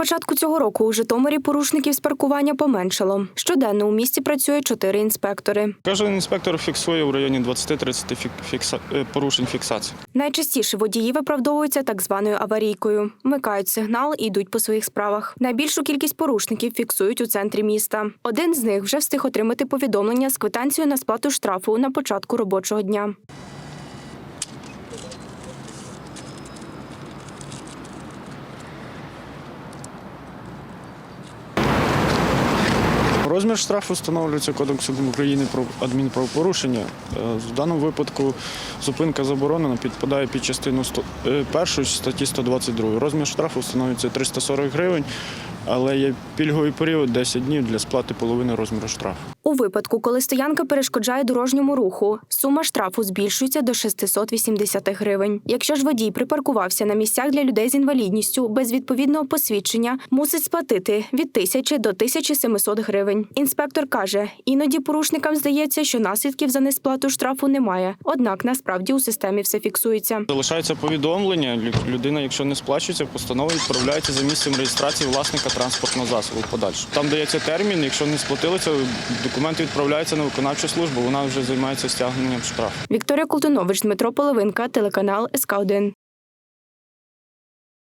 початку цього року у Житомирі порушників з паркування поменшало. Щоденно у місті працює чотири інспектори. Кожен інспектор фіксує в районі 20-30 фік- фікса- е, порушень фіксації. Найчастіше водії виправдовуються так званою аварійкою, вмикають сигнал і йдуть по своїх справах. Найбільшу кількість порушників фіксують у центрі міста. Один з них вже встиг отримати повідомлення з квитанцією на сплату штрафу на початку робочого дня. Розмір штрафу встановлюється Кодексом України про адмінправопорушення. Е, В даному випадку зупинка заборонена, підпадає під частину сто- е, першої статті 122. Розмір штрафу встановлюється 340 гривень, але є пільговий період 10 днів для сплати половини розміру штрафу. У випадку, коли стоянка перешкоджає дорожньому руху, сума штрафу збільшується до 680 гривень. Якщо ж водій припаркувався на місцях для людей з інвалідністю без відповідного посвідчення, мусить сплатити від 1000 до 1700 гривень. Інспектор каже, іноді порушникам здається, що наслідків за несплату штрафу немає. Однак насправді у системі все фіксується. Залишається повідомлення. лю- Людина, якщо не сплачується, постанова відправляється за місцем реєстрації власника транспортного засобу. Подальше там дається термін. Якщо не сплатилися, документи відправляються на виконавчу службу. Вона вже займається стягненням штрафу. Вікторія Колтунович, Дмитро Половинка, телеканал СК 1